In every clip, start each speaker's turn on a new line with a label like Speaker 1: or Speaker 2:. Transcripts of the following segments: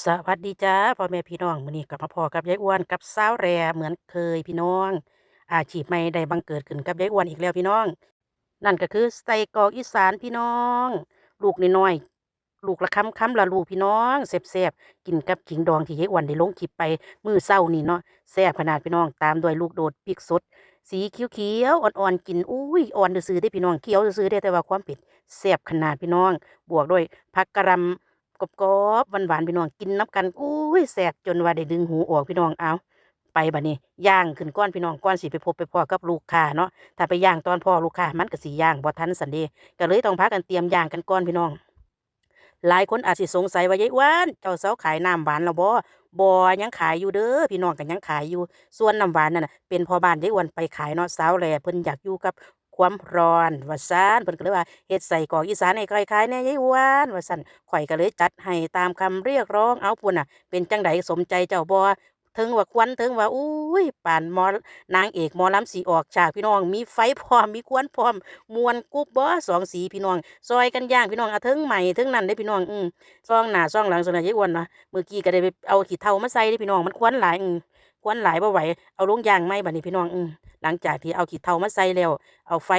Speaker 1: สวัสดีจ้าพ่อแม่พี่น้องมื้อนี้กลับมาพอกับยายอ้วนกับสาวแรเหมือนเคยพี่น้อง อาชีพใหม่ได้บังเกิดขึ้นกับยายอ้วนอีกแล้วพี่น้อง นั่นก็คือใส่กรอกอีสานพี่น้อง ลูกน้อยๆลูกละคำคำละลูกพี่น้องแซ่บๆกินกับขิงดองที่ยายอ้วนได้ลงคลิปไปมื้อเช้านี่เนาะแซ่บขนาดพี่น้องตามด้วยลูกโดดพริกสดสีเขียวๆอ่อนๆกินอุ้ยอ่อนซื่อได้พี่น้องเขียวซื่อได้แต่ว่าความเผ็ดแซ่บขนาดพี่น้อง บวกด้วยผักกะรำ กรอบๆหวานๆพี่น้องกินน้ำกันอุ้ยแสบจนว่าได้ดึงหูออกพี่น้องเอาไปบัดนี้ย่างขึ้นก้อนพี่น้องก้อนสิไปพบไปพอกับลูกค้าเนาะถ้าไปย่างตอนพ่อลูกค้ามันก็สิย่างบ่ทันสันเดก็เลยต้องพากันเตรียมย่างกันก่อนพี่น้อง หลายคนอาจสิสงสัยว่ายายอ้วนเจ้าสาวขายน้ำหวานแล้วบ่บ่ยังขายอยู่เด้อพี่น้องก็ยังขายอยู่ส่วนน้ำหวานนั่นเป็นพ่อบ้านยายอ้วนไปขายเนาะสาวแหล่เพิ่นอยากอยู่กับ ความร้อนว่าซั่นเพิ่นก็เลยว่าเฮ็ดใส่กอกอีสานให้ค่อยขายแหน่ยายอ้วนว่าซั่นข่อยก็เลยจัดให้ตามคำเรียกร้องเอาพุ่นน่ะ เป็นจังไดสมใจเจ้าบ่ถึงว่าควันถึงว่าอุ้ยป่านหมอนางเอกหมอลำสิออกฉากพี่น้อง มีไฟพร้อมมีควันพร้อม มวนกุบบ่สองสีพี่น้อง ซอยกันย่างพี่น้องเอาเทิงใหม่เทิงนั่นได้พี่น้องอืมซองหน้าซองหลังสนายายอ้วนนะเมื่อกี้ก็ได้ไปเอาขี้เถ้ามาใส่ได้พี่น้องมันควันหลายอืม ควันหลายบ่ไหวเอาลงยางไหมบัดนี้พี่น้องอืหลังจากที่เอาขี้เถ้ามาใส่แล้ว เอาไฟ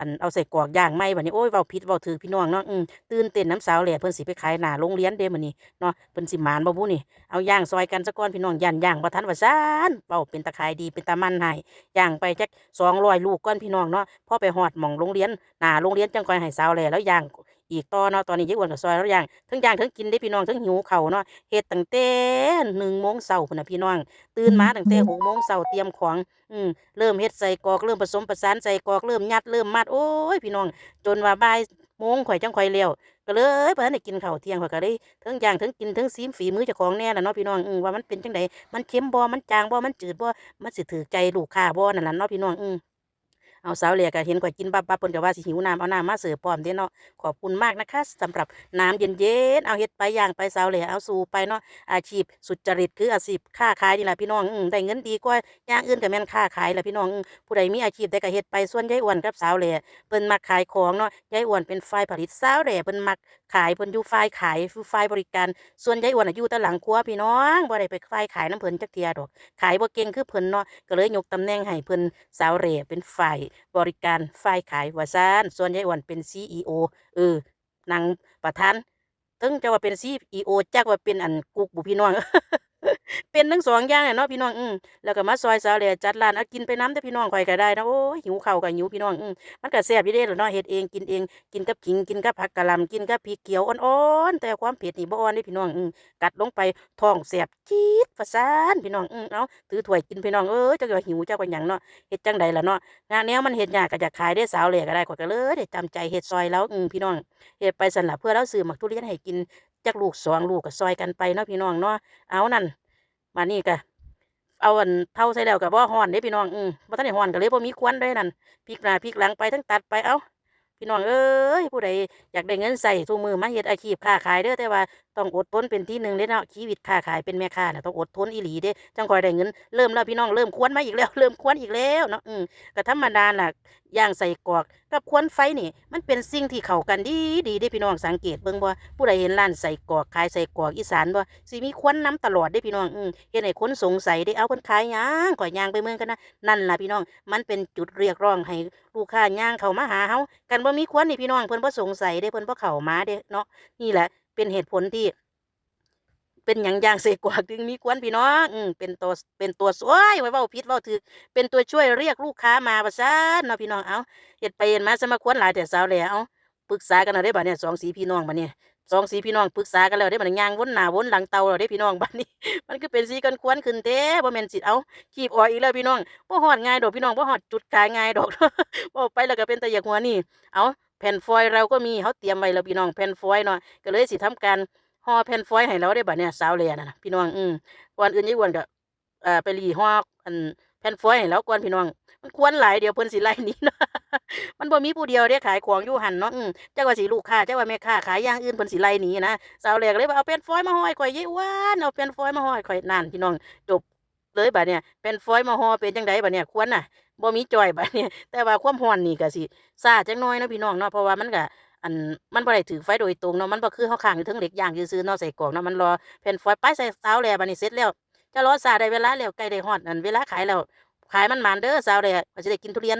Speaker 1: อันเอาใส่กอกย่างไหมบัดนี้โอ้ยเว้าผิดเว้าถูกพี่น้องเนาะอืมตื่นเต้นน้ำสาวแหล่เพิ่นสิไปขายหน้าโรงเรียนเด้มื้อนี้เนาะเพิ่นสิหมานบ่บุนี่เอาย่างซอยกันซะก่อนพี่น้องย่านย่างบ่ทันว่าซานเว้าเป็นตะขายดีเป็นตามันให้ย่างไปจัก200ลูกก่อนพี่น้องเนาะพอไปฮอดหม้องโรงเรียนหน้าโรงเรียนจังค่อยให้สาวแหล่แล้วย่าง อีกต่อเนาะตอนนี้ยายอ้วนก็ซอยแล้วย่างทั้งย่างทั้งกินได้พี่น้องทั้งหิวข้าวเนาะเฮ็ดตั้งแต่หนึ่งโมงเช้าพุ่นน่ะพี่น้อง ตื่นมาตั้งแต่หกโมงเช้าเตรียมของอืมเริ่มเฮ็ดใส่กรอกเริ่มผสมประสานใส่กรอกเริ่มยัดเริ่มมัดโอ้ยพี่น้อง จนว่าบ่ายโมงข่อยจังค่อยแล้วก็เลยบ่ทันได้กินข้าวเที่ยงข่อยก็เลยทั้งย่างทั้งกินทั้งซีมฝีมือเจ้าของแน่ล่ะเนาะพี่น้องอืมว่ามันเป็นจังไดมันเค็มบ่มันจางบ่มันจืดบ่มันสิถูกใจลูกค้าบ่นั่นล่ะเนาะพี่น้องอืม เอาสาวเหลียก็เห็นข่อยกินบับบับเพิ่นก็ว่าสิหิวน้ำเอาน้ำมาเสิร์ฟพร้อมเด้เนาะขอบคุณมากนะคะสำหรับน้ำเย็นๆเอาเฮ็ดไปย่างไปสาวเหลียเอาสู่ไปเนาะอาชีพสุจริตคืออาชีพค้าขายนี่แหละพี่น้องอืมได้เงินดีกว่าอย่างอื่นก็แม่นค้าขายแหละพี่น้องอืมผู้ใดมีอาชีพใดก็เฮ็ดไปส่วนยายอ้วนกับสาวเหลียเพิ่นมักขายของเนาะยายอ้วนเป็นฝ่ายผลิตสาวเหลียเพิ่นมักขายเพิ่นอยู่ฝ่ายขายคือฝ่ายบริการ ส่วนยายอ้วนน่ะอยู่แต่หลังครัวพี่น้องบ่ได้ไปฝ่ายขายน้ำเพิ่นจักเทียดอก ขายบ่เก่งคือเพิ่นเนาะก็เลยยกตำแหน่งให้เพิ่นสาวเหลียเป็นฝ่ายบริการฝ่ายขายว่าซานส่วนยายอ้วนเป็น CEO เออนางประธานถึงจะว่าเป็น CEO จักว่าเป็นอันกุกบุพี่น้อง เป็นทั้งสองอย่างเนาะพี่น้องอืมแล้วก็มาซอยสาวแหล่จัดร้านเอากินไปน้ำเด้อพี่น้องข่อยก็ได้นะโอ้ยหิวเข้าวก็หิวพี่น้องอืมมันก็แซ่บอยู่เด้ล่ะเนาะเฮ็ดเองกินเองกินกับขิงกินกับผักกะหล่ำกินกับพริกเขียวอ่อนๆแต่ความเผ็ดนี่บ่อ่อนเด้พี่น้องอืมกัดลงไปท้องแซ่บจี๊ดว่าซานพี่น้องอืมเอาถือถ้วยกินพี่น้องเอ้ยจักว่าหิวจักว่าหยังเนาะเฮ็ดจังใดล่ะเนาะงานแนวมันเฮ็ดยากก็อยากขายได้สาวแหล่ก็ได้ข้อยก็เลยได้จำใจเฮ็ดซอยแล้วอืมพี่น้องเฮ็ดไปสั่นล่ะเพื่อเราซื้อหมักทุเรียนให้กินจักลูกสองลูกก็ซอยกันไปเนาะพี่น้องเนาะเอานั่น มานี่กะเอาอันเท่าใส่แล้วกับว่าห่อนเด้พี่น้องอืมบ่ทันได้ห่อนก็เลยบ่มีควันด้วยนั่นพลิกหน้าพลิกหลังไปทั้งตัดไปเอ้าพี่น้องเอ้ยผู้ใดอยากได้เงินใส่ทุกมือมาเฮ็ดอาชีพค้าขายเด้อแต่ว่า ต้องอดทนเป็นที่หนึ่งเด้เนาะชีวิตค้าขายเป็นแม่ค้าเน่ะต้องอดทนอีหลีเด้จังคอยได้เงินเริ่มแล้วพี่น้องเริ่มควนมาอีกแล้ว เริ่มควนอีกแล้วเนาะอืมก็ธรรมดาล่ะย่างใส่กอกกับควนไฟนี่ มันเป็นสิ่งที่เข้ากันดีดีเด้พี่น้องสังเกตเบิ่งบ่ผู้ใดเห็นร้านใส่กอกขายใส่กอกอีสานบ่สิมีควันนำตลอดเด้พี่น้องอืมเฮ็ดให้คนสงสัยเด้เอาเพิ่นขายหยังข่อยย่างไปเมืองกันนะนั่นล่ะพี่น้องมันเป็นจุดเรียกร้องให้ลูกค้าย่างเข้ามาหาเฮากันบ่มีควนนี่พี่น้องเพิ่นบ่สงสัยเด้เพิ่นบ่เข้ามาเด้เนาะนี่แหละ เป็นเหตุผลที่ เป็นหยังย่างใส่กรอกถึงมีควันพี่น้องอืมเป็นตัวเป็นตัวโอ๊ยไว้เว้าผิดเว้าถูกเป็นตัวช่วยเรียกลูกค้ามาว่าซั่นเนาะพี่น้องเอาเฮ็ดไปเฮ็ดมาซะมาควรหลายแต่สาวแล้วปรึกษากันแล้วเด้บัดเนี้ยสองสีพี่น้องบัดนี้สองสีพี่น้องปรึกษากันแล้วเด้บัดนี้ย่างวนหนาวนหลังเตาแล้วเด้พี่น้องบัดนี้ มันคือเป็นสีกันควรขึ้นแท้บ่แม่นสิเอาคีบออกอีกแล้วพี่น้องบ่ฮอดง่ายดอกพี่น้องบ่ฮอดจุดขายง่ายดอกเว้าไปแล้วก็เป็นตาอยากหัวนี่เอา แผ่นฟอยล์เราก็มีเฮาเตรียมไว้แล้วพี่น้องแผ่นฟอยล์เนาะก็เลยสิทำการห่อแผ่นฟอยล์ให้เราได้บัดเนี้ยสาวแหล่นั่นะพี่น้องอืมก่อนอื่นยายอ้วนก็เอ่อไปรีห่ออันแผ่นฟอยล์ให้แล้วก่อนพี่น้องมันควรหลายเดี๋ยวเพิ่นสิไล่หนีเนาะมันบ่มีผู้เดียวเด้ขายของอยู่หันเนาะอืมจักว่าสิลูกค้าจักว่าแม่ค้าขายอย่างอื่นเพิ่นสิไล่หนีนะสาวแรกเลยว่าเอาแผ่นฟอยล์มาห้อยข่อยยายอ้วนเอาแผ่นฟอยล์มาห้อยข่อยนั่นพี่น้องจบ เลยบัดเนี่ยเป็นฟอยล์มาห่อเป็นจังไดบัดเนี่ยควรน่ะบ่มีจอยบัดเนี่ยแต่ว่าความห่อนนี่ก็สิซาจังน้อยเนาะพี่น้องเนาะเพราะว่ามันก็อันมันบ่ได้ถือไฟโดยตรงเนาะมันบ่คือเฮาข้างอยู่ถึงเหล็กย่างซื่อๆเนาะใส่กล่องเนาะมันรอแผ่นฟอยล์ไปใส่สาวแล้วบัดนี้เสร็จแล้วจะรอซาได้เวลาแล้วใกล้ได้ฮอดอันเวลาขายแล้วขายมันหมานเด้อสาวแหล่ก็สิได้กินทุเรียน